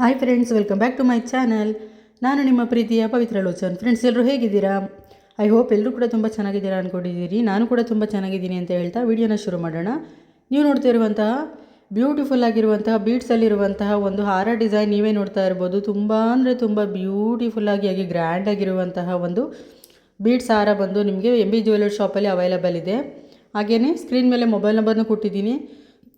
Hi friends welcome back to my channel ನಾನು ನಿಮ್ಮ ಪ್ರೀತಿಯ ಪವಿತ್ರ ಲೋಚನ್. ಫ್ರೆಂಡ್ಸ್ ಎಲ್ಲರೂ ಹೇಗಿದ್ದೀರಾ? ಐ ಹೋಪ್ ಎಲ್ಲರೂ ಕೂಡ ತುಂಬ ಚೆನ್ನಾಗಿದ್ದೀರಾ ಅಂದ್ಕೊಂಡಿದ್ದೀರಿ ನಾನು ಕೂಡ ತುಂಬ ಚೆನ್ನಾಗಿದ್ದೀನಿ ಅಂತ ಹೇಳ್ತಾ ವಿಡಿಯೋನ ಶುರು ಮಾಡೋಣ. ನೀವು ನೋಡ್ತಾ ಇರುವಂತಹ ಬ್ಯೂಟಿಫುಲ್ ಆಗಿರುವಂತಹ ಬೀಟ್ಸಲ್ಲಿರುವಂತಹ ಒಂದು ಹಾರ ಡಿಸೈನ್ ನೀವೇ ನೋಡ್ತಾ ಇರ್ಬೋದು. ತುಂಬ ಅಂದರೆ ತುಂಬ ಬ್ಯೂಟಿಫುಲ್ ಆಗಿ ಆಗಿ ಗ್ರ್ಯಾಂಡ್ ಆಗಿರುವಂತಹ ಒಂದು ಬೀಟ್ಸ್ ಹಾರ ಬಂದು ನಿಮಗೆ ಎಂ ಬಿ ಜ್ಯುವೆಲರ್ ಶಾಪಲ್ಲಿ ಅವೈಲಬಲ್ ಇದೆ. ಹಾಗೆಯೇ ಸ್ಕ್ರೀನ್ ಮೇಲೆ ಮೊಬೈಲ್ ನಂಬರ್ನೂ ಕೊಟ್ಟಿದ್ದೀನಿ.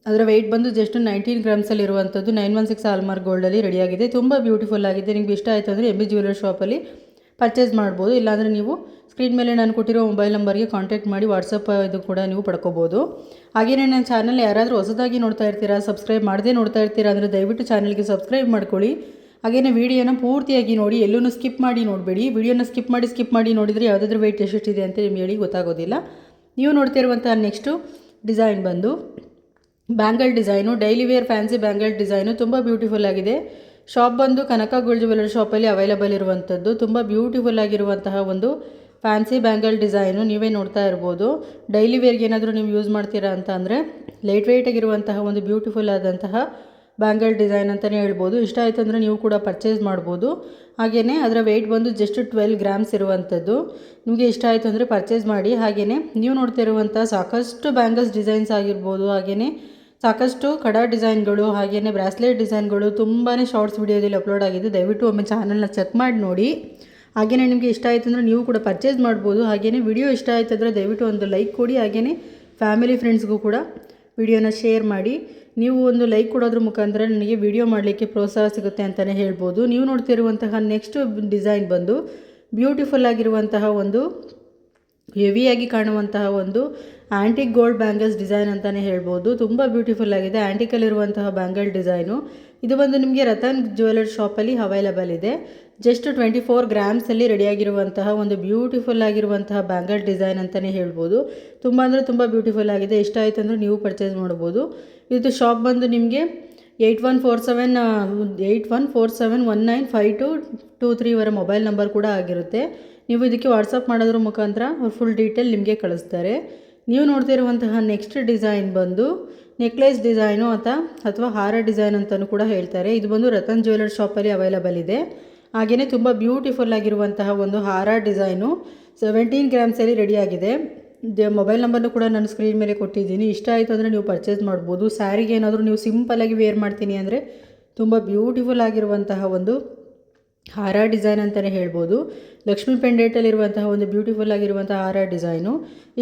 ಅದರ ವೆಯ್ಟ್ ಬಂದು ಜಸ್ಟ್ ನೈನ್ಟೀನ್ ಗ್ರಾಮ್ಸಲ್ಲಿ ಇರುವಂಥದ್ದು ನೈನ್ ಒನ್ ಸಿಕ್ಸ್ ಆಲ್ಮಾರ್ಕ್ ಗೋಲ್ಡಲ್ಲಿ ರೆಡಿಯಾಗಿದೆ ತುಂಬ ಬ್ಯೂಟಿಫುಲ್ ಆಗಿದೆ. ನಿಮ್ಗೆ ಇಷ್ಟ ಆಯಿತು ಅಂದರೆ ಎಂ ಬಿ ಜ್ಯುವೆಲರ್ ಶಾಪಲ್ಲಿ ಪರ್ಚೇಸ್ ಮಾಡ್ಬೋದು. ಇಲ್ಲಾಂದರೆ ನೀವು ಸ್ಕ್ರೀನ್ ಮೇಲೆ ನಾನು ಕೊಟ್ಟಿರೋ ಮೊಬೈಲ್ ನಂಬರ್ಗೆ ಕಾಂಟ್ಯಾಕ್ಟ್ ಮಾಡಿ ವಾಟ್ಸಪ್ ಇದು ಕೂಡ ನೀವು ಪಡ್ಕೋಬೋದು. ಹಾಗೆಯೇ ನನ್ನ ಚಾನಲ್ ಯಾರಾದರೂ ಹೊಸದಾಗಿ ನೋಡ್ತಾ ಇರ್ತೀರಾ ಸಬ್ಸ್ಕ್ರೈಬ್ ಮಾಡದೇ ನೋಡ್ತಾ ಇರ್ತೀರಾ ಅಂದರೆ ದಯವಿಟ್ಟು ಚಾನಲ್ಗೆ ಸಬ್ಸ್ಕ್ರೈಬ್ ಮಾಡ್ಕೊಳ್ಳಿ. ಹಾಗೆಯೇ ವೀಡಿಯೋನ ಪೂರ್ತಿಯಾಗಿ ನೋಡಿ ಎಲ್ಲೂ ಸ್ಕಿಪ್ ಮಾಡಿ ನೋಡಬೇಡಿ. ವೀಡಿಯೋನ ಸ್ಕಿಪ್ ಮಾಡಿ ಸ್ಕಿಪ್ ಮಾಡಿ ನೋಡಿದರೆ ಯಾವುದಾದ್ರೂ ವೆಯ್ಟ್ ಇದೆ ಅಂತ ನಿಮ್ಗೆ ಹೇಳಿ ಗೊತ್ತಾಗೋದಿಲ್ಲ. ನೀವು ನೋಡ್ತಿರುವಂಥ ನೆಕ್ಸ್ಟು ಡಿಸೈನ್ ಬಂದು bangle design daily wear fancy bangle design ತುಂಬ ಬ್ಯೂಟಿಫುಲ್ ಆಗಿದೆ. ಶಾಪ್ ಬಂದು ಕನಕ ಗೋಲ್ಡ್ ಜ್ಯುವೆಲರಿ ಶಾಪಲ್ಲಿ ಅವೈಲಬಲ್ ಇರುವಂಥದ್ದು ತುಂಬ ಬ್ಯೂಟಿಫುಲ್ ಆಗಿರುವಂತಹ ಒಂದು ಫ್ಯಾನ್ಸಿ ಬ್ಯಾಂಗಲ್ ಡಿಸೈನು ನೀವೇ ನೋಡ್ತಾ ಇರ್ಬೋದು. ಡೈಲಿ ವೇರ್ಗೆ ಏನಾದರೂ ನೀವು ಯೂಸ್ ಮಾಡ್ತೀರಾ ಅಂತ ಅಂದರೆ ಲೈಟ್ ವೇಟ್ ಆಗಿರುವಂತಹ ಒಂದು ಬ್ಯೂಟಿಫುಲ್ ಆದಂತಹ ಬ್ಯಾಂಗಲ್ ಡಿಸೈನ್ ಅಂತಲೇ ಹೇಳ್ಬೋದು. ಇಷ್ಟ ಆಯಿತು ಅಂದರೆ ನೀವು ಕೂಡ ಪರ್ಚೇಸ್ ಮಾಡ್ಬೋದು. ಹಾಗೆಯೇ ಅದರ ವೆಯ್ಟ್ ಬಂದು ಜಸ್ಟ್ ಟ್ವೆಲ್ ಗ್ರಾಮ್ಸ್ ಇರುವಂಥದ್ದು ನಿಮಗೆ ಇಷ್ಟ ಆಯಿತು ಅಂದರೆ ಪರ್ಚೇಸ್ ಮಾಡಿ. ಹಾಗೆಯೇ ನೀವು ನೋಡ್ತಾ ಇರುವಂಥ ಸಾಕಷ್ಟು ಬ್ಯಾಂಗಲ್ಸ್ ಡಿಸೈನ್ಸ್ ಆಗಿರ್ಬೋದು. ಹಾಗೆಯೇ ಸಾಕಷ್ಟು ಕಡ ಡಿಸೈನ್ಗಳು ಹಾಗೆಯೇ ಬ್ರಾಸ್ಲೆಟ್ ಡಿಸೈನ್ಗಳು ತುಂಬಾ ಶಾರ್ಟ್ಸ್ ವಿಡಿಯೋದಲ್ಲಿ ಅಪ್ಲೋಡ್ ಆಗಿದೆ ದಯವಿಟ್ಟು ಒಮ್ಮೆ ಚಾನಲ್ನ ಚೆಕ್ ಮಾಡಿ ನೋಡಿ. ಹಾಗೆಯೇ ನಿಮಗೆ ಇಷ್ಟ ಆಯಿತು ಅಂದರೆ ನೀವು ಕೂಡ ಪರ್ಚೇಸ್ ಮಾಡ್ಬೋದು. ಹಾಗೆಯೇ ವಿಡಿಯೋ ಇಷ್ಟ ಆಯಿತು ಅಂದರೆ ದಯವಿಟ್ಟು ಒಂದು ಲೈಕ್ ಕೊಡಿ. ಹಾಗೆಯೇ ಫ್ಯಾಮಿಲಿ ಫ್ರೆಂಡ್ಸ್ಗೂ ಕೂಡ ವಿಡಿಯೋನ ಶೇರ್ ಮಾಡಿ. ನೀವು ಒಂದು ಲೈಕ್ ಕೊಡೋದ್ರ ಮುಖಾಂತರ ನನಗೆ ವಿಡಿಯೋ ಮಾಡಲಿಕ್ಕೆ ಪ್ರೋತ್ಸಾಹ ಸಿಗುತ್ತೆ ಅಂತಲೇ ಹೇಳ್ಬೋದು. ನೀವು ನೋಡ್ತಿರುವಂತಹ ನೆಕ್ಸ್ಟ್ ಡಿಸೈನ್ ಬಂದು ಬ್ಯೂಟಿಫುಲ್ ಆಗಿರುವಂತಹ ಒಂದು ಹೆವಿಯಾಗಿ ಕಾಣುವಂತಹ ಒಂದು ಆ್ಯಂಟಿಕ್ ಗೋಲ್ಡ್ ಬ್ಯಾಂಗಲ್ಸ್ ಡಿಸೈನ್ ಅಂತಲೇ ಹೇಳ್ಬೋದು. ತುಂಬ ಬ್ಯೂಟಿಫುಲ್ ಆಗಿದೆ. ಆ್ಯಂಟಿಕಲ್ಲಿರುವಂತಹ ಬ್ಯಾಂಗಲ್ ಡಿಸೈನು ಇದು ಬಂದು ನಿಮಗೆ ರತನ್ ಜ್ಯುವೆಲರ್ ಶಾಪಲ್ಲಿ ಅವೈಲಬಲ್ ಇದೆ. ಜಸ್ಟ್ ಟ್ವೆಂಟಿ ಫೋರ್ ಗ್ರಾಮ್ಸಲ್ಲಿ ರೆಡಿಯಾಗಿರುವಂತಹ ಒಂದು ಬ್ಯೂಟಿಫುಲ್ ಆಗಿರುವಂತಹ ಬ್ಯಾಂಗಲ್ ಡಿಸೈನ್ ಅಂತಲೇ ಹೇಳ್ಬೋದು. ತುಂಬ ಅಂದರೆ ತುಂಬ ಬ್ಯೂಟಿಫುಲ್ ಆಗಿದೆ. ಇಷ್ಟ ಆಯಿತು ಅಂದರೆ ನೀವು ಪರ್ಚೇಸ್ ಮಾಡ್ಬೋದು ಇದು ಶಾಪ್ ಬಂದು ನಿಮಗೆ eight one four seven eight one four seven one nine five two two three ಇವರ ಮೊಬೈಲ್ ನಂಬರ್ ಕೂಡ ಆಗಿರುತ್ತೆ. ನೀವು ಇದಕ್ಕೆ ವಾಟ್ಸಪ್ ಮಾಡೋದ್ರ ಮುಖಾಂತರ ಅವ್ರು ಫುಲ್ ಡೀಟೇಲ್ ನಿಮಗೆ ಕಳಿಸ್ತಾರೆ. ನೀವು ನೋಡ್ತಿರುವಂತಹ ನೆಕ್ಸ್ಟ್ ಡಿಸೈನ್ ಬಂದು ನೆಕ್ಲೆಸ್ ಡಿಸೈನು ಅಥವಾ ಅಥವಾ ಹಾರ ಡಿಸೈನ್ ಅಂತಲೂ ಕೂಡ ಹೇಳ್ತಾರೆ. ಇದು ಬಂದು ರತನ್ ಜ್ಯುವೆಲರ್ ಶಾಪಲ್ಲಿ ಅವೈಲಬಲ್ ಇದೆ. ಹಾಗೆಯೇ ತುಂಬ ಬ್ಯೂಟಿಫುಲ್ ಆಗಿರುವಂತಹ ಒಂದು ಹಾರ ಡಿಸೈನು ಸೆವೆಂಟೀನ್ ಗ್ರಾಮ್ಸಲ್ಲಿ ರೆಡಿಯಾಗಿದೆ ಮೊಬೈಲ್ ನಂಬರ್ನು ಕೂಡ ನಾನು ಸ್ಕ್ರೀನ್ ಮೇಲೆ ಕೊಟ್ಟಿದ್ದೀನಿ. ಇಷ್ಟ ಆಯಿತು ಅಂದರೆ ನೀವು ಪರ್ಚೇಸ್ ಮಾಡ್ಬೋದು. ಸ್ಯಾರಿಗೆ ಏನಾದರೂ ನೀವು ಸಿಂಪಲ್ಲಾಗಿ ವೇರ್ ಮಾಡ್ತೀನಿ ಅಂದರೆ ತುಂಬ ಬ್ಯೂಟಿಫುಲ್ ಆಗಿರುವಂತಹ ಒಂದು ಹಾರ ಡಿಸೈನ್ ಅಂತಲೇ ಹೇಳ್ಬೋದು. ಲಕ್ಷ್ಮಿ ಪೆಂಡೇಟಲ್ಲಿರುವಂತಹ ಒಂದು ಬ್ಯೂಟಿಫುಲ್ ಆಗಿರುವಂಥ ಹಾರ ಡಿಸೈನು.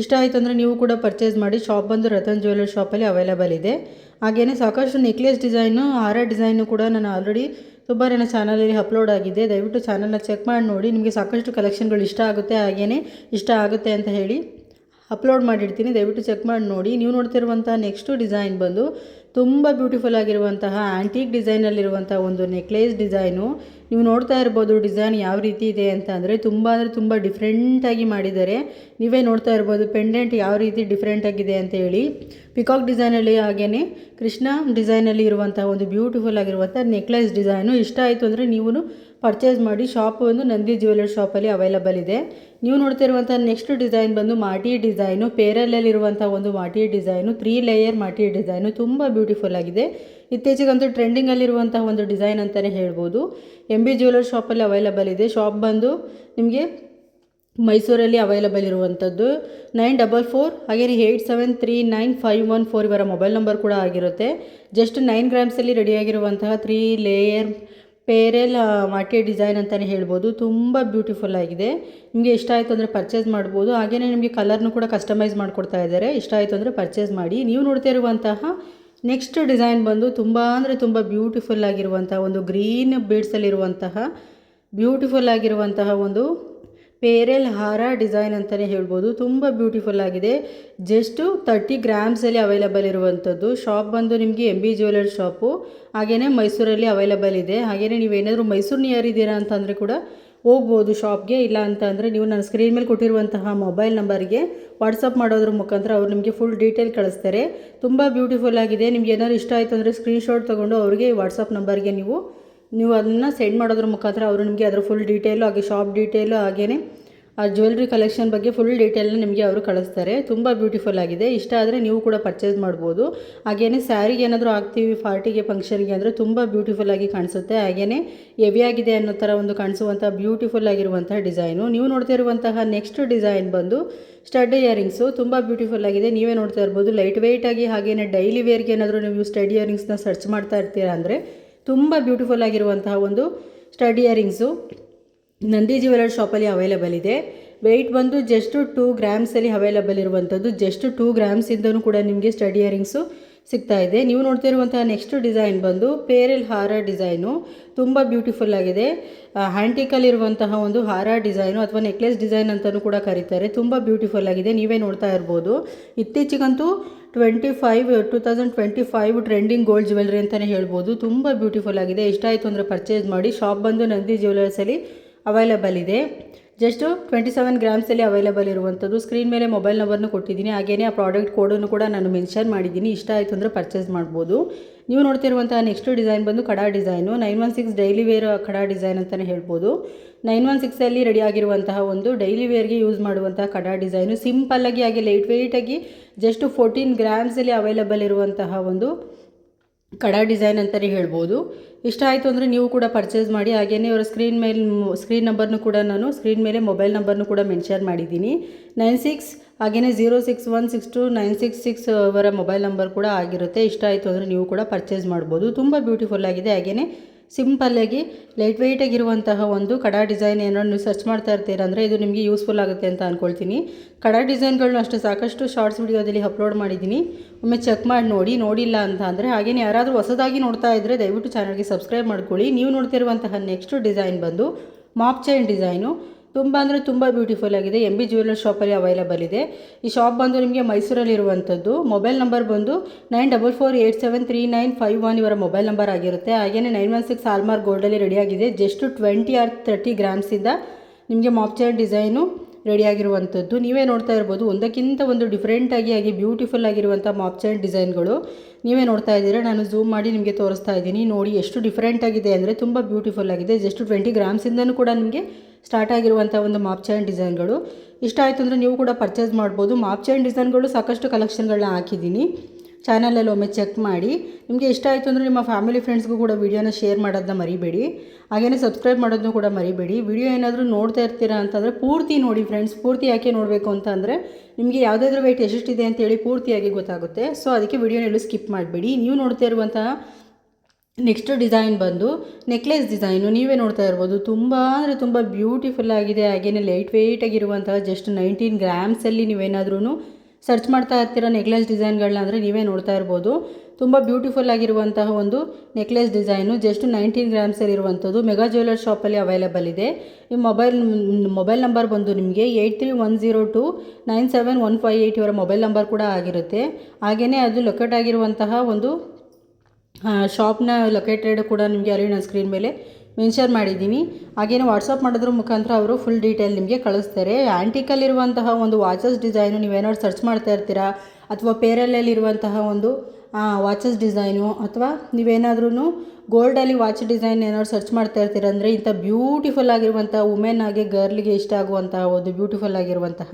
ಇಷ್ಟ ಆಯಿತು ಅಂದರೆ ನೀವು ಕೂಡ ಪರ್ಚೇಸ್ ಮಾಡಿ, ಶಾಪ್ ಬಂದು ರತನ್ ಜ್ಯುವೆಲರ್ ಶಾಪಲ್ಲಿ ಅವೈಲಬಲ್ ಇದೆ. ಹಾಗೆಯೇ ಸಾಕಷ್ಟು ನೆಕ್ಲೆಸ್ ಡಿಸೈನು, ಹಾರ ಡಿಸೈನು ಕೂಡ ನಾನು ಆಲ್ರೆಡಿ ತುಂಬ ನನ್ನ ಚಾನಲಲ್ಲಿ ಅಪ್ಲೋಡ್ ಆಗಿದೆ. ದಯವಿಟ್ಟು ಚಾನಲ್ನ ಚೆಕ್ ಮಾಡಿ ನೋಡಿ, ನಿಮಗೆ ಸಾಕಷ್ಟು ಕಲೆಕ್ಷನ್ಗಳು ಇಷ್ಟ ಆಗುತ್ತೆ ಹಾಗೆಯೇ ಇಷ್ಟ ಆಗುತ್ತೆ ಅಂತ ಹೇಳಿ. ಅಪ್ಲೋಡ್ ಮಾಡಿರ್ತೀನಿ, ದಯವಿಟ್ಟು ಚೆಕ್ ಮಾಡಿ ನೋಡಿ. ನೀವು ನೋಡ್ತಿರುವಂಥ ನೆಕ್ಸ್ಟು ಡಿಸೈನ್ ಬಂದು ತುಂಬ ಬ್ಯೂಟಿಫುಲ್ ಆಗಿರುವಂತಹ ಆ್ಯಂಟಿಕ್ ಡಿಸೈನಲ್ಲಿರುವಂಥ ಒಂದು ನೆಕ್ಲೇಸ್ ಡಿಸೈನು. ನೀವು ನೋಡ್ತಾ ಇರ್ಬೋದು ಡಿಸೈನ್ ಯಾವ ರೀತಿ ಇದೆ ಅಂತ ಅಂದರೆ ತುಂಬ ಅಂದರೆ ತುಂಬ ಡಿಫ್ರೆಂಟಾಗಿ ಮಾಡಿದ್ದಾರೆ. ನೀವೇ ನೋಡ್ತಾ ಇರ್ಬೋದು ಪೆಂಡೆಂಟ್ ಯಾವ ರೀತಿ ಡಿಫ್ರೆಂಟಾಗಿದೆ ಅಂತ ಹೇಳಿ. ಪಿಕಾಕ್ ಡಿಸೈನಲ್ಲಿ ಹಾಗೆಯೇ ಕೃಷ್ಣ ಡಿಸೈನಲ್ಲಿ ಇರುವಂತಹ ಒಂದು ಬ್ಯೂಟಿಫುಲ್ ಆಗಿರುವಂಥ ನೆಕ್ಲೇಸ್ ಡಿಸೈನು. ಇಷ್ಟ ಆಯಿತು ಅಂದರೆ ನೀವು ಪರ್ಚೇಸ್ ಮಾಡಿ ಶಾಪ್ ಒಂದು ನಂದಿ ಜ್ಯುವೆಲರ್ ಶಾಪಲ್ಲಿ ಅವೈಲಬಲ್ ಇದೆ. ನೀವು ನೋಡ್ತಿರುವಂಥ ನೆಕ್ಸ್ಟ್ ಡಿಸೈನ್ ಬಂದು ಮಾಟಿ ಡಿಸೈನು ಪೇರಲ್ಲಲ್ಲಿರುವಂಥ ಒಂದು ಮಾಟಿ ಡಿಸೈನು ತ್ರೀ ಲೇಯರ್ ಮಾಟಿ ಡಿಸೈನು ತುಂಬ ಬ್ಯೂಟಿಫುಲ್ ಆಗಿದೆ. ಇತ್ತೀಚೆಗಂತೂ ಟ್ರೆಂಡಿಂಗಲ್ಲಿರುವಂಥ ಒಂದು ಡಿಸೈನ್ ಅಂತಲೇ ಹೇಳ್ಬೋದು. ಎಂ ಬಿ ಜ್ಯುವೆಲರ್ ಶಾಪಲ್ಲಿ ಅವೈಲಬಲ್ ಇದೆ. ಶಾಪ್ ಬಂದು ನಿಮಗೆ ಮೈಸೂರಲ್ಲಿ ಅವೈಲಬಲ್ ಇರುವಂಥದ್ದು ನೈನ್ ಡಬಲ್ ಫೋರ್ ಹಾಗೆಯೇ eight seven three nine five one four ಇವರ ಮೊಬೈಲ್ ನಂಬರ್ ಕೂಡ ಆಗಿರುತ್ತೆ. ಜಸ್ಟ್ ನೈನ್ ಗ್ರಾಮ್ಸಲ್ಲಿ ರೆಡಿಯಾಗಿರುವಂತಹ ತ್ರೀ ಲೇಯರ್ ಪೇರೆಲ್ ಮಾಟಿ ಡಿಸೈನ್ ಅಂತಲೇ ಹೇಳ್ಬೋದು. ತುಂಬ ಬ್ಯೂಟಿಫುಲ್ ಆಗಿದೆ. ನಿಮಗೆ ಇಷ್ಟ ಆಯಿತು ಅಂದರೆ ಪರ್ಚೇಸ್ ಮಾಡ್ಬೋದು. ಹಾಗೆಯೇ ನಿಮಗೆ ಕಲರ್ನು ಕೂಡ ಕಸ್ಟಮೈಸ್ ಮಾಡಿಕೊಡ್ತಾ ಇದ್ದಾರೆ. ಇಷ್ಟ ಆಯಿತು ಅಂದರೆ ಪರ್ಚೇಸ್ ಮಾಡಿ. ನೀವು ನೋಡ್ತಾ ಇರುವಂತಹ ನೆಕ್ಸ್ಟ್ ಡಿಸೈನ್ ಬಂದು ತುಂಬ ಅಂದರೆ ತುಂಬ ಬ್ಯೂಟಿಫುಲ್ ಆಗಿರುವಂಥ ಒಂದು ಗ್ರೀನ್ ಬೀಡ್ಸಲ್ಲಿರುವಂತಹ ಬ್ಯೂಟಿಫುಲ್ ಆಗಿರುವಂತಹ ಒಂದು ಪೇರೆಲ್ ಹಾರ ಡಿಸೈನ್ ಅಂತಲೇ ಹೇಳ್ಬೋದು. ತುಂಬ ಬ್ಯೂಟಿಫುಲ್ ಆಗಿದೆ. ಜಸ್ಟು ತರ್ಟಿ ಗ್ರಾಮ್ಸಲ್ಲಿ ಅವೈಲಬಲ್ ಇರುವಂಥದ್ದು. ಶಾಪ್ ಬಂದು ನಿಮಗೆ ಎಂ ಬಿ ಜ್ಯುವೆಲರ್ ಶಾಪು ಹಾಗೆಯೇ ಮೈಸೂರಲ್ಲಿ ಅವೈಲಬಲ್ ಇದೆ. ಹಾಗೆಯೇ ನೀವೇನಾದರೂ ಮೈಸೂರು ನಿಯರ್ ಇದ್ದೀರಾ ಅಂತಂದರೆ ಕೂಡ ಹೋಗ್ಬೋದು ಶಾಪ್ಗೆ. ಇಲ್ಲ ಅಂತ ಅಂದರೆ ನೀವು ನನ್ನ ಸ್ಕ್ರೀನ್ ಮೇಲೆ ಕೊಟ್ಟಿರುವಂತಹ ಮೊಬೈಲ್ ನಂಬರ್ಗೆ ವಾಟ್ಸಪ್ ಮಾಡೋದ್ರ ಮುಖಾಂತರ ಅವ್ರು ನಿಮಗೆ ಫುಲ್ ಡೀಟೇಲ್ ಕಳಿಸ್ತಾರೆ. ತುಂಬ ಬ್ಯೂಟಿಫುಲ್ ಆಗಿದೆ. ನಿಮ್ಗೆ ಏನಾದ್ರು ಇಷ್ಟ ಆಯಿತು ಅಂದರೆ ಸ್ಕ್ರೀನ್ಶಾಟ್ ತೊಗೊಂಡು ಅವ್ರಿಗೆ ವಾಟ್ಸಪ್ ನಂಬರ್ಗೆ ನೀವು ನೀವು ಅದನ್ನು ಸೆಂಡ್ ಮಾಡೋದ್ರ ಮುಖಾಂತರ ಅವರು ನಿಮಗೆ ಅದರ ಫುಲ್ ಡೀಟೇಲು ಹಾಗೆ ಶಾಪ್ ಡೀಟೇಲು ಹಾಗೆಯೇ ಆ ಜ್ಯುವೆಲ್ರಿ ಕಲೆಕ್ಷನ್ ಬಗ್ಗೆ ಫುಲ್ ಡೀಟೇಲ್ನ ನಿಮಗೆ ಅವರು ಕಳಿಸ್ತಾರೆ. ತುಂಬ ಬ್ಯೂಟಿಫುಲ್ ಆಗಿದೆ. ಇಷ್ಟ ಆದರೆ ನೀವು ಕೂಡ ಪರ್ಚೇಸ್ ಮಾಡ್ಬೋದು. ಹಾಗೇನೇ ಸ್ಯಾರಿಗೆ ಏನಾದರೂ ಹಾಕ್ತೀವಿ ಪಾರ್ಟಿಗೆ ಫಂಕ್ಷನ್ಗೆ ಅಂದರೆ ತುಂಬ ಬ್ಯೂಟಿಫುಲ್ ಆಗಿ ಕಾಣಿಸುತ್ತೆ. ಹಾಗೆಯೇ ಹೆವಿ ಆಗಿದೆ ಅನ್ನೋ ಥರ ಒಂದು ಕಾಣಿಸುವಂಥ ಬ್ಯೂಟಿಫುಲ್ ಆಗಿರುವಂತಹ ಡಿಸೈನು ನೀವು ನೋಡ್ತಾ ಇರುವಂತಹ ನೆಕ್ಸ್ಟ್ ಡಿಸೈನ್ ಬಂದು ಸ್ಟಡ್ ಇಯರಿಂಗ್ಸು ತುಂಬ ಬ್ಯೂಟಿಫುಲ್ ಆಗಿದೆ. ನೀವೇ ನೋಡ್ತಾ ಇರ್ಬೋದು. ಲೈಟ್ ವೆಯ್ಟಾಗಿ ಹಾಗೇನೆ ಡೈಲಿ ವೇರ್ಗೆ ಏನಾದರೂ ನೀವು ಸ್ಟಡ್ ಇಯರಿಂಗ್ಸ್ನ ಸರ್ಚ್ ಮಾಡ್ತಾ ಇರ್ತೀರಾ ಅಂದರೆ ತುಂಬ ಬ್ಯೂಟಿಫುಲ್ ಆಗಿರುವಂತಹ ಒಂದು ಸ್ಟಡಿ ಇಯರಿಂಗ್ಸು ನಂದಿ ಜ್ಯುವೆಲರ್ ಶಾಪಲ್ಲಿ ಅವೈಲೇಬಲ್ ಇದೆ. ವೆಯ್ಟ್ ಬಂದು ಜಸ್ಟ್ ಟೂ ಗ್ರಾಮ್ಸಲ್ಲಿ ಅವೈಲಬಲ್ ಇರುವಂಥದ್ದು ಜಸ್ಟ್ ಟೂ ಗ್ರಾಮ್ಸಿಂದನೂ ಕೂಡ ನಿಮಗೆ ಸ್ಟಡಿ ಇಯರಿಂಗ್ಸು ಸಿಗ್ತಾ ಇದೆ. ನೀವು ನೋಡ್ತಿರುವಂತಹ ನೆಕ್ಸ್ಟ್ ಡಿಸೈನ್ ಬಂದು ಪೇರೆಲ್ ಹಾರ ಡಿಸೈನು ತುಂಬ ಬ್ಯೂಟಿಫುಲ್ ಆಗಿದೆ. ಹ್ಯಾಂಟಿಕಲ್ಲಿರುವಂತಹ ಒಂದು ಹಾರ ಡಿಸೈನು ಅಥವಾ ನೆಕ್ಲೆಸ್ ಡಿಸೈನ್ ಅಂತಲೂ ಕೂಡ ಕರೀತಾರೆ. ತುಂಬ ಬ್ಯೂಟಿಫುಲ್ ಆಗಿದೆ. ನೀವೇ ನೋಡ್ತಾ ಇರ್ಬೋದು. ಇತ್ತೀಚೆಗಂತೂ twenty five two thousand twenty five trending gold jewellery ಅಂತಲೇ ಹೇಳ್ಬೋದು. ತುಂಬ ಬ್ಯೂಟಿಫುಲ್ ಆಗಿದೆ. ಇಷ್ಟ ಆಯಿತು ಅಂದರೆ ಪರ್ಚೇಸ್ ಮಾಡಿ. ಶಾಪ್ ಬಂದು ನಂದಿ ಜ್ಯುವೆಲರ್ಸಲ್ಲಿ ಅವೈಲಬಲ್ ಇದೆ. ಜಸ್ಟು ಟ್ವೆಂಟಿ ಸೆವೆನ್ ಗ್ರಾಮ್ಸಲ್ಲಿ ಅವೈಲೇಬಲ್ ಇರುವಂಥದ್ದು ಸ್ಕ್ರೀನ್ ಮೇಲೆ ಮೊಬೈಲ್ ನಂಬರ್ನು ಕೊಟ್ಟಿದ್ದೀನಿ. ಹಾಗೆಯೇ ಆ ಪ್ರಾಡಕ್ಟ್ ಕೋಡನ್ನು ಕೂಡ ನಾನು ಮೆನ್ಷನ್ ಮಾಡಿದ್ದೀನಿ. ಇಷ್ಟ ಆಯಿತು ಅಂದರೆ ಪರ್ಚೇಸ್ ಮಾಡ್ಬೋದು. ನೀವು ನೋಡ್ತಿರುವಂತಹ ನೆಕ್ಸ್ಟ್ ಡಿಸೈನ್ ಬಂದು kada design nine one six daily wear kada design ಅಂತಲೇ ಹೇಳ್ಬೋದು. ನೈನ್ ಒನ್ ಸಿಕ್ಸಲ್ಲಿ ರೆಡಿ ಆಗಿರುವಂತಹ ಒಂದು ಡೈಲಿ ವೇರ್ಗೆ ಯೂಸ್ ಮಾಡುವಂತಹ ಕಡಾ ಡಿಸೈನು ಸಿಂಪಲ್ಲಾಗಿ ಹಾಗೆ ಲೈಟ್ ವೆಯ್ಟಾಗಿ ಜಸ್ಟ್ ಫೋರ್ಟೀನ್ ಗ್ರಾಮ್ಸಲ್ಲಿ ಅವೈಲೇಬಲ್ ಇರುವಂತಹ ಒಂದು ಕಡಾ ಡಿಸೈನ್ ಅಂತಲೇ ಹೇಳ್ಬೋದು. ಇಷ್ಟ ಆಯಿತು ಅಂದರೆ ನೀವು ಕೂಡ ಪರ್ಚೇಸ್ ಮಾಡಿ ಹಾಗೆಯೇ ಅವರ ಸ್ಕ್ರೀನ್ ಮೇಲೆ ಸ್ಕ್ರೀನ್ ನಂಬರ್ನು ಕೂಡ ನಾನು ಸ್ಕ್ರೀನ್ ಮೇಲೆ ಮೊಬೈಲ್ ನಂಬರ್ನು ಕೂಡ ಮೆನ್ಷನ್ ಮಾಡಿದ್ದೀನಿ. ನೈನ್ ಸಿಕ್ಸ್ ಹಾಗೆಯೇ zero six one six two nine six six ಅವರ ಮೊಬೈಲ್ ನಂಬರ್ ಕೂಡ ಆಗಿರುತ್ತೆ. ಇಷ್ಟ ಆಯಿತು ಅಂದರೆ ನೀವು ಕೂಡ ಪರ್ಚೇಸ್ ಮಾಡ್ಬೋದು. ತುಂಬ ಬ್ಯೂಟಿಫುಲ್ ಆಗಿದೆ. ಹಾಗೆಯೇ ಸಿಂಪಲ್ಲಾಗಿ ಲೈಟ್ ವೆಯ್ಟಾಗಿರುವಂತಹ ಒಂದು ಕಡಾ ಡಿಸೈನ್ ಏನಾದ್ರು ನೀವು ಸರ್ಚ್ ಮಾಡ್ತಾ ಇರ್ತೀರ ಅಂದರೆ ಇದು ನಿಮಗೆ ಯೂಸ್ಫುಲ್ ಆಗುತ್ತೆ ಅಂತ ಅಂದ್ಕೊಳ್ತೀನಿ ಕಡಾ ಡಿಸೈನ್ಗಳನ್ನ ಅಷ್ಟು, ಸಾಕಷ್ಟು ಶಾರ್ಟ್ಸ್ ವಿಡಿಯೋದಲ್ಲಿ ಅಪ್ಲೋಡ್ ಮಾಡಿದ್ದೀನಿ. ಒಮ್ಮೆ ಚೆಕ್ ಮಾಡಿ ನೋಡಿ, ನೋಡಿಲ್ಲ ಅಂತ ಅಂದರೆ ಹಾಗೆಯೇ ಯಾರಾದರೂ ಹೊಸದಾಗಿ ನೋಡ್ತಾ ಇದ್ದರೆ ದಯವಿಟ್ಟು ಚಾನಲ್ಗೆ ಸಬ್ಸ್ಕ್ರೈಬ್ ಮಾಡ್ಕೊಳ್ಳಿ. ನೀವು ನೋಡ್ತಿರುವಂತಹ ನೆಕ್ಸ್ಟ್ ಡಿಸೈನ್ ಬಂದು ಮಾಪ್ ಚೈನ್ ಡಿಸೈನು ತುಂಬ ಅಂದರೆ ತುಂಬ ಬ್ಯೂಟಿಫುಲ್ ಆಗಿದೆ. ಎಂ ಬಿ ಜ್ಯುವೆಲರ್ ಶಾಪಲ್ಲಿ ಅವೈಲೇಬಲ್ ಇದೆ. ಈ ಶಾಪ್ ಬಂದು ನಿಮಗೆ ಮೈಸೂರಲ್ಲಿ ಇರುವಂಥದ್ದು ಮೊಬೈಲ್ ನಂಬರ್ ಬಂದು nine double four eight seven three nine five one ಇವರ ಮೊಬೈಲ್ ನಂಬರ್ ಆಗಿರುತ್ತೆ. ಹಾಗೆಯೇ ನೈನ್ ಒನ್ ಸಿಕ್ಸ್ ಆಲ್ಮಾರ್ ಗೋಲ್ಡಲ್ಲಿ ರೆಡಿಯಾಗಿದೆ ಜಸ್ಟ್ ಟ್ವೆಂಟಿ ಆರ್ ತರ್ಟಿ ಗ್ರಾಮ್ಸಿಂದ ನಿಮಗೆ ಮಾಪ್ಚರ್ ಡಿಸೈನು ರೆಡಿಯಾಗಿರುವಂಥದ್ದು ನೀವೇ ನೋಡ್ತಾ ಇರ್ಬೋದು. ಒಂದಕ್ಕಿಂತ ಒಂದು ಡಿಫ್ರೆಂಟಾಗಿ ಆಗಿ ಬ್ಯೂಟಿಫುಲ್ ಆಗಿರುವಂಥ ಮಾಪ್ಚರ್ ಡಿಸೈನ್ಗಳು ನೀವೇ ನೋಡ್ತಾ ಇದ್ದೀರಾ. ನಾನು ಝೂಮ್ ಮಾಡಿ ನಿಮಗೆ ತೋರಿಸ್ತಾ ಇದ್ದೀನಿ. ನೋಡಿ ಎಷ್ಟು ಡಿಫ್ರೆಂಟಾಗಿದೆ ಅಂದರೆ ತುಂಬ ಬ್ಯೂಟಿಫುಲ್ ಆಗಿದೆ. ಜಸ್ಟ್ ಟ್ವೆಂಟಿ ಗ್ರಾಮ್ಸಿಂದನೂ ಕೂಡ ನಿಮಗೆ ಸ್ಟಾರ್ಟ್ ಆಗಿರುವಂಥ ಒಂದು ಮಾಪ್ ಚೈನ್ ಡಿಸೈನ್ಗಳು ಇಷ್ಟ ಆಯಿತು ಅಂದರೆ ನೀವು ಕೂಡ ಪರ್ಚೇಸ್ ಮಾಡ್ಬೋದು. ಮಾಪ್ ಚೈನ್ ಡಿಸೈನ್ಗಳು ಸಾಕಷ್ಟು ಕಲೆಕ್ಷನ್ಗಳನ್ನ ಹಾಕಿದ್ದೀನಿ. ಚಾನಲಲ್ಲಿ ಒಮ್ಮೆ ಚೆಕ್ ಮಾಡಿ. ನಿಮಗೆ ಇಷ್ಟ ಆಯಿತು ಅಂದರೆ ನಿಮ್ಮ ಫ್ಯಾಮಿಲಿ ಫ್ರೆಂಡ್ಸ್ಗೂ ಕೂಡ ವೀಡಿಯೋನ ಶೇರ್ ಮಾಡೋದನ್ನ ಮರಿಬೇಡಿ. ಹಾಗೆಯೇ ಸಬ್ಸ್ಕ್ರೈಬ್ ಮಾಡೋದನ್ನು ಕೂಡ ಮರಿಬೇಡಿ. ವಿಡಿಯೋ ಏನಾದರೂ ನೋಡ್ತಾ ಇರ್ತೀರಾ ಅಂತಂದರೆ ಪೂರ್ತಿ ನೋಡಿ ಫ್ರೆಂಡ್ಸ್ ಪೂರ್ತಿ ಯಾಕೆ ನೋಡಬೇಕು ಅಂತ ಅಂದರೆ ನಿಮಗೆ ಯಾವುದಾದ್ರೂ ವೆಯ್ಟ್ ಎಷ್ಟಿದೆ ಅಂತೇಳಿ ಪೂರ್ತಿಯಾಗಿ ಗೊತ್ತಾಗುತ್ತೆ. ಸೊ ಅದಕ್ಕೆ ವಿಡಿಯೋನೆಲ್ಲೂ ಸ್ಕಿಪ್ ಮಾಡಬೇಡಿ. ನೀವು ನೋಡ್ತಾ ಇರುವಂತಹ ನೆಕ್ಸ್ಟ್ ಡಿಸೈನ್ ಬಂದು ನೆಕ್ಲೆಸ್ ಡಿಸೈನು ನೀವೇ ನೋಡ್ತಾ ಇರ್ಬೋದು. ತುಂಬ ಅಂದರೆ ತುಂಬ ಬ್ಯೂಟಿಫುಲ್ ಆಗಿದೆ. ಹಾಗೆಯೇ ಲೈಟ್ ವೆಯ್ಟ್ ಆಗಿರುವಂತಹ ಜಸ್ಟ್ ನೈನ್ಟೀನ್ ಗ್ರಾಮ್ಸಲ್ಲಿ ನೀವೇನಾದ್ರೂ ಸರ್ಚ್ ಮಾಡ್ತಾ ಇರ್ತೀರ ನೆಕ್ಲೆಸ್ ಡಿಸೈನ್ಗಳನ್ನ ಅಂದರೆ ನೀವೇ ನೋಡ್ತಾ ಇರ್ಬೋದು. ತುಂಬ ಬ್ಯೂಟಿಫುಲ್ ಆಗಿರುವಂತಹ ಒಂದು ನೆಕ್ಲೆಸ್ ಡಿಸೈನು. ಜಸ್ಟ್ ನೈನ್ಟೀನ್ ಗ್ರಾಮ್ಸಲ್ಲಿ ಇರುವಂಥದ್ದು ಮೆಗಾ ಜ್ಯುವೆಲರ್ ಶಾಪಲ್ಲಿ ಅವೈಲೇಬಲ್ ಇದೆ. ಈ ಮೊಬೈಲ್ ಮೊಬೈಲ್ ನಂಬರ್ ಬಂದು ನಿಮಗೆ eight three one zero two nine seven one five eight ಇವರ ಮೊಬೈಲ್ ನಂಬರ್ ಕೂಡ ಆಗಿರುತ್ತೆ. ಹಾಗೆಯೇ ಅದು ಲೊಕೇಟ್ ಆಗಿರುವಂತಹ ಒಂದು ಶಾಪ್ನ ಲೊಕೇಟೆಡ್ ಕೂಡ ನಿಮಗೆ ಅಲ್ಲಿ ನಾನು ಸ್ಕ್ರೀನ್ ಮೇಲೆ ಮೆನ್ಷನ್ ಮಾಡಿದ್ದೀನಿ. ಹಾಗೇನು ವಾಟ್ಸಪ್ ಮಾಡೋದ್ರ ಮುಖಾಂತರ ಅವರು ಫುಲ್ ಡೀಟೇಲ್ ನಿಮಗೆ ಕಳಿಸ್ತಾರೆ. ಆ್ಯಂಟಿಕಲ್ಲಿರುವಂತಹ ಒಂದು ವಾಚಸ್ ಡಿಸೈನು ನೀವೇನಾದ್ರು ಸರ್ಚ್ ಮಾಡ್ತಾ ಇರ್ತೀರಾ? ಅಥವಾ ಪೇರಲ್ಲಲ್ಲಿರುವಂತಹ ಒಂದು ವಾಚಸ್ ಡಿಸೈನು ಅಥವಾ ನೀವೇನಾದ್ರೂ ಗೋಲ್ಡಲ್ಲಿ ವಾಚ್ ಡಿಸೈನ್ ಏನಾದ್ರು ಸರ್ಚ್ ಮಾಡ್ತಾ ಇರ್ತೀರ ಅಂದರೆ ಇಂಥ ಬ್ಯೂಟಿಫುಲ್ ಆಗಿರುವಂಥ ವುಮೆನ್ ಆಗಿ ಗರ್ಲಿಗೆ ಇಷ್ಟ ಆಗುವಂತಹ ಒಂದು ಬ್ಯೂಟಿಫುಲ್ ಆಗಿರುವಂತಹ